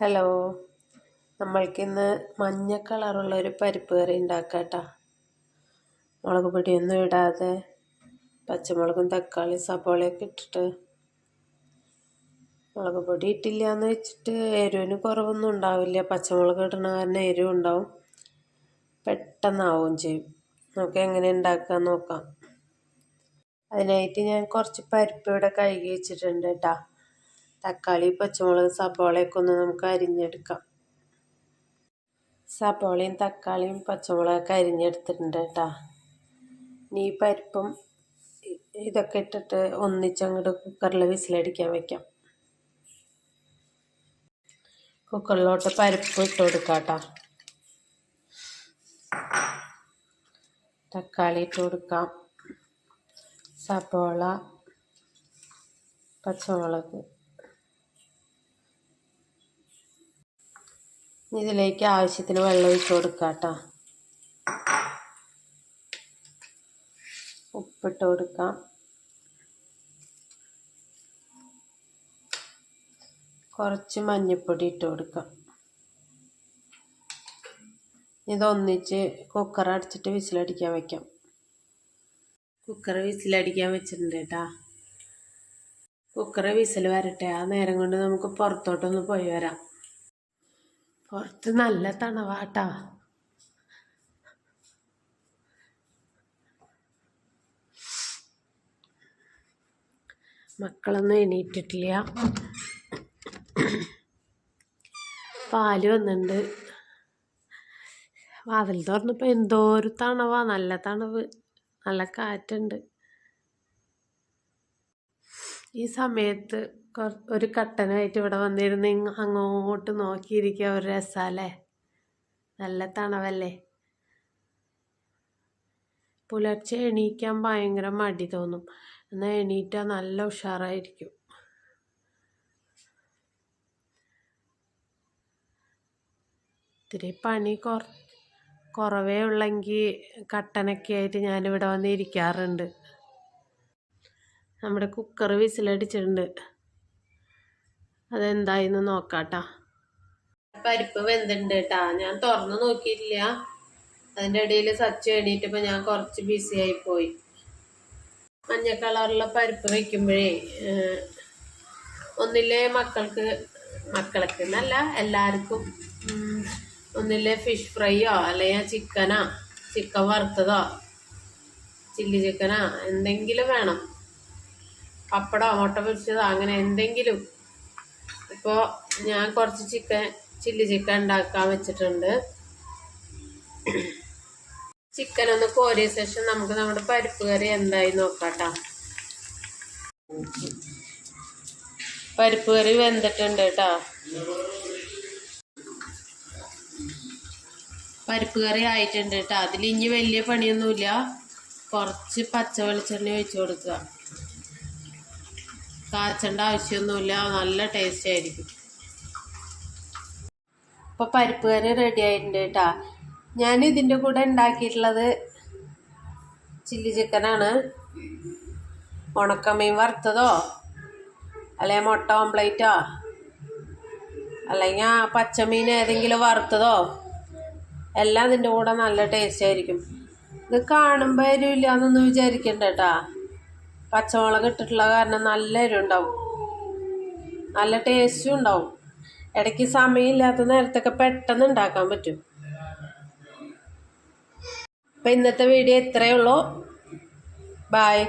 Hello. നമ്മൾക്കിന്ന് മഞ്ഞ കളറുള്ള ഒരു പരിപ്പ് കറി ഉണ്ടാക്കാം മുളക് പൊടിയൊന്നും ഇടാതെ പച്ചമുളകും തക്കാളി സബോളയൊക്കെ ഇട്ടിട്ട്. മുളക് പൊടി ഇട്ടില്ല എന്ന് വെച്ചിട്ട് എരിവിന് കുറവൊന്നും ഉണ്ടാവില്ല. പച്ചമുളക് ഇടണ കാരണം എരിവ് ഉണ്ടാവും. പെട്ടെന്നാവും ചെയ്യും. നമുക്ക് എങ്ങനെ ഉണ്ടാക്കാൻ നോക്കാം. അതിനായിട്ട് ഞാൻ കുറച്ച് പരിപ്പ് ഇവിടെ കഴുകി വെച്ചിട്ടുണ്ട് കേട്ടോ. തക്കാളി പച്ചമുളക് സബോളയൊക്കെ ഒന്ന് നമുക്ക് അരിഞ്ഞെടുക്കാം. സബോളയും തക്കാളിയും പച്ചമുളകൊക്കെ അരിഞ്ഞെടുത്തിട്ടുണ്ട് കേട്ടോ. ഇനി ഈ പരിപ്പും ഇതൊക്കെ ഇട്ടിട്ട് ഒന്നിച്ചങ്ങോട്ട് കുക്കറിൽ വിസിലടിക്കാൻ വയ്ക്കാം കുക്കറിലോട്ട് പരിപ്പ് ഇട്ട് കൊടുക്കാം കേട്ടോ. തക്കാളി ഇട്ട് കൊടുക്കാം. സബോള പച്ചമുളക്. ഇതിലേക്ക് ആവശ്യത്തിന് വെള്ളം ഒഴിച്ച് കൊടുക്കാം കേട്ടോ ഉപ്പിട്ട് കൊടുക്കാം. കുറച്ച് മഞ്ഞൾപ്പൊടി ഇട്ട് കൊടുക്കാം. ഇതൊന്നിച്ച് കുക്കർ അടച്ചിട്ട് വിസിലടിക്കാൻ വെക്കാം. കുക്കർ വിസിലടിക്കാൻ വെച്ചിട്ടുണ്ട് കേട്ടാ. കുക്കർ വിസിൽ വരട്ടെ. ആ നേരം കൊണ്ട് നമുക്ക് പുറത്തോട്ടൊന്ന് പോയി വരാം. പുറത്ത് നല്ല തണവാട്ടാ. മക്കളൊന്നും എണീറ്റിട്ടില്ല. പാൽ വന്നിട്ടുണ്ട് വാതിൽ തുറന്നപ്പോൾ എന്തോ ഒരു തണവാ. നല്ല തണവ്. നല്ല കാറ്റുണ്ട്. ഈ സമയത്ത് ഒരു കട്ടനായിട്ട് ഇവിടെ വന്നിരുന്ന് അങ്ങോട്ട് നോക്കിയിരിക്കുക ഒരു രസമല്ലേ നല്ല തണവല്ലേ? പുലർച്ചെ എണീക്കാൻ ഭയങ്കര മടി തോന്നും. എന്നാൽ എണീറ്റാൽ നല്ല ഉഷാറായിരിക്കും. ഇത്തിരി പണി കുറ കുറവേ ഉള്ളെങ്കിൽ കട്ടനൊക്കെ ആയിട്ട് ഞാനിവിടെ വന്ന് ഇരിക്കാറുണ്ട്. നമ്മുടെ കുക്കർ വിസിലടിച്ചിട്ടുണ്ട്. അതെന്തായെന്ന് നോക്കാട്ടാ. പരിപ്പ് വെന്തുണ്ട് കേട്ടാ. ഞാൻ തുറന്നു നോക്കിയിട്ടില്ല. അതിന്റെ ഇടയിൽ സച്ച് എണീറ്റപ്പോൾ ഞാൻ കുറച്ച് ബിസി ആയി പോയി. മഞ്ഞ കളറുള്ള പരിപ്പ് വെക്കുമ്പോഴേ ഒന്നില്ലേ മക്കൾക്ക് മക്കൾക്ക് എന്നല്ല എല്ലാവർക്കും ഒന്നില്ലേ ഫിഷ് ഫ്രൈയോ അല്ലെങ്കിൽ ചിക്കനോ ചിക്കൻ വറുത്തതോ ചില്ലി ചിക്കനോ എന്തെങ്കിലും വേണം. പപ്പടോ മുട്ട പൊരിച്ചതോ അങ്ങനെ എന്തെങ്കിലും. ഇപ്പോൾ ഞാൻ കുറച്ച് ചിക്കൻ ചില്ലി ചിക്കൻ ഉണ്ടാക്കാൻ വെച്ചിട്ടുണ്ട്. ചിക്കൻ ഒന്ന് കോരിയ ശേഷം നമുക്ക് നമ്മുടെ പരിപ്പ് കറി എന്തായി നോക്കാട്ടോ. പരിപ്പ് കറി വെന്തിട്ടുണ്ട് കേട്ടോ. പരിപ്പ് കറി ആയിട്ടുണ്ട് കേട്ടോ. അതിൽ ഇനി വലിയ പണിയൊന്നുമില്ല. കുറച്ച് പച്ച വെളിച്ചെണ്ണ ഒഴിച്ചു കൊടുക്കുക. കാച്ചേണ്ട ആവശ്യമൊന്നുമില്ല നല്ല ടേസ്റ്റ് ആയിരിക്കും. ഇപ്പോൾ പരിപ്പ് കറി റെഡി ആയിട്ടുണ്ട് ഞാൻ ഇതിന്റെ കൂടെ ഉണ്ടാക്കിയിട്ടുള്ളത് ചില്ലി ചിക്കനാണ് ഉണക്കമീൻ വറുത്തതോ? അല്ലെങ്കിൽ മുട്ട ഓംപ്ലേറ്റോ അല്ലെങ്കിൽ ആ പച്ചമീൻ ഏതെങ്കിലും വറുത്തതോ? എല്ലാം ഇതിന്റെ കൂടെ നല്ല ടേസ്റ്റ് ആയിരിക്കും. ഇത് കാണുമ്പോൾ എരിവില്ല എന്നൊന്നും വിചാരിക്കണ്ട കേട്ടാ പച്ചമുളക് ഇട്ടിട്ടുള്ള കാരണം നല്ല എരിവുണ്ടാവും. നല്ല ടേസ്റ്റും ഉണ്ടാവും. ഇടയ്ക്ക് സമയമില്ലാത്ത നേരത്തൊക്കെ പെട്ടെന്ന് ഉണ്ടാക്കാൻ പറ്റും. അപ്പം ഇന്നത്തെ വീഡിയോ ഇത്രയേ ഉള്ളൂ. ബായ്